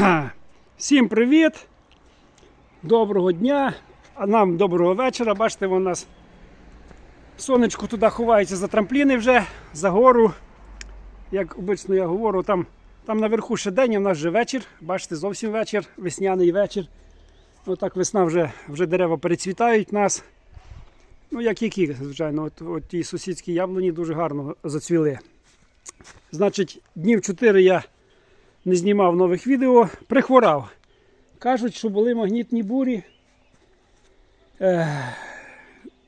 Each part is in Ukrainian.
Всім привіт! Доброго дня, а нам доброго вечора. Бачите, у нас сонечко туди ховається за трампліни вже, за гору. Як обично я говорю, там, там наверху ще день, в нас вже вечір. Бачите, зовсім вечір, весняний вечір. Отак весна вже, вже дерева перецвітають нас. Ну, як які, звичайно, от, от ті сусідські яблуні дуже гарно зацвіли. Значить, днів 4 я не знімав нових відео, прихворав. Кажуть, що були магнітні бурі. Е,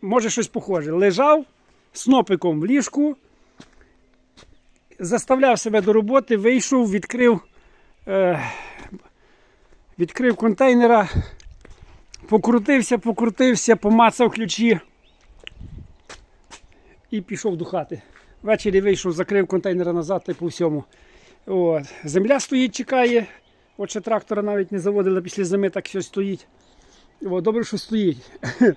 може щось похоже. Лежав снопиком в ліжку, заставляв себе до роботи, вийшов, відкрив, е, відкрив контейнера, покрутився, покрутився, помацав ключі і пішов до хати. Ввечері вийшов, закрив контейнера назад по всьому. От. Земля стоїть, чекає. От трактора навіть не заводили після зими, так щось стоїть. От, добре, що стоїть.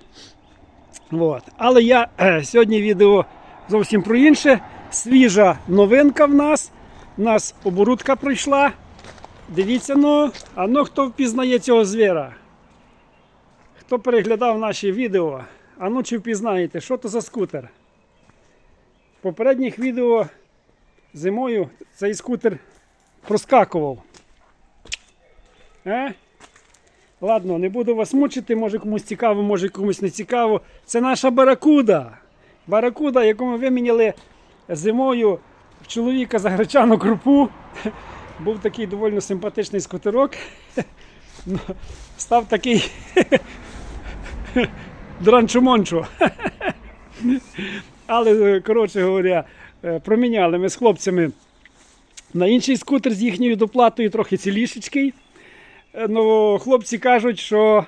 От. Але я е, сьогодні відео зовсім про інше. Свіжа новинка в нас. У нас оборудка пройшла. Дивіться, ну, а ну хто впізнає цього звіра? Хто переглядав наші відео? А ну чи впізнаєте, що то за скутер? В попередніх відео зимою цей скутер проскакував. Е? Ладно, не буду вас мучити, може комусь цікаво, може комусь не цікаво. Це наша баракуда. Баракуда, яку ми виміняли зимою в чоловіка за гречану крупу. Був такий доволі симпатичний скутерок. Ну, Став такий дранчо-мончо. Але, коротше говоря, е, проміняли ми з хлопцями на інший скутер з їхньою доплатою, трохи цілішечкий. Е, Ну, хлопці кажуть, що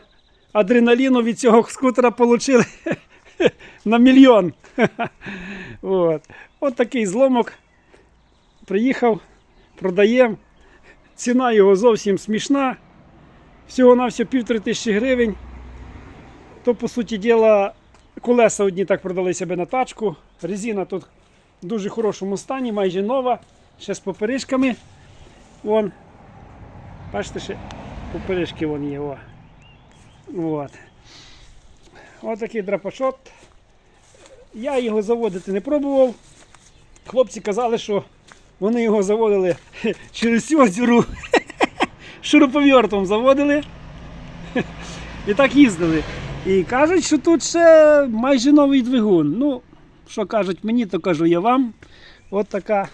адреналіну від цього скутера отримали на мільйон. От. От такий зломок. Приїхав, продаємо. Ціна його зовсім смішна. Всього на все півтори тисячі гривень. То, по суті діла, колеса одні так продали себе на тачку. Резина тут в дуже хорошому стані, майже нова, ще з поперечками. Вон. Бачите, ще поперечки вон є. О. От. Ось такий драпашот. Я його заводити не пробував. Хлопці казали, що вони його заводили через цю озеру. Шуруповертом заводили. І так їздили. І кажуть, що тут ще майже новий двигун. Ну, що кажуть мені, то кажу я вам. От така,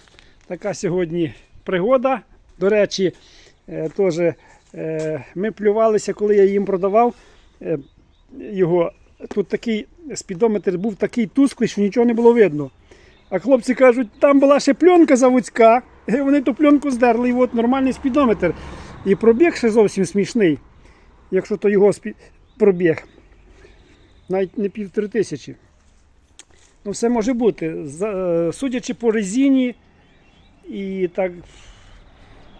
така сьогодні пригода. До речі, е, теж е, ми плювалися, коли я їм продавав е, його. Тут такий спідометр був такий тусклий, що нічого не було видно. А хлопці кажуть, там була ще пленка заводська, і вони ту пленку здерли, і от нормальний спідометр. І пробіг ще зовсім смішний, якщо то його спі... пробіг. Навіть не півтори тисячі. Ну, все може бути. Е, Судячи по резині, і так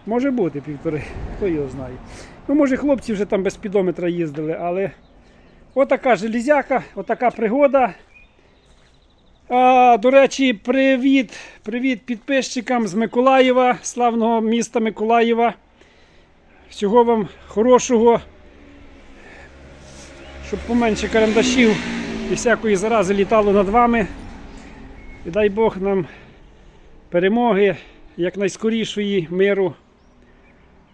може бути півтори, хто його знає. Ну, може, хлопці вже там без спідометра їздили, але отака железяка, отака пригода. А, до речі, привіт, привіт підписчикам з Миколаєва, славного міста Миколаєва. Всього вам хорошого, щоб поменше карандашів і всякої зарази літало над вами. І дай Бог нам перемоги, якнайскорішої миру,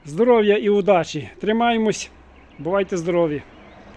здоров'я і удачі. Тримаємось, бувайте здорові!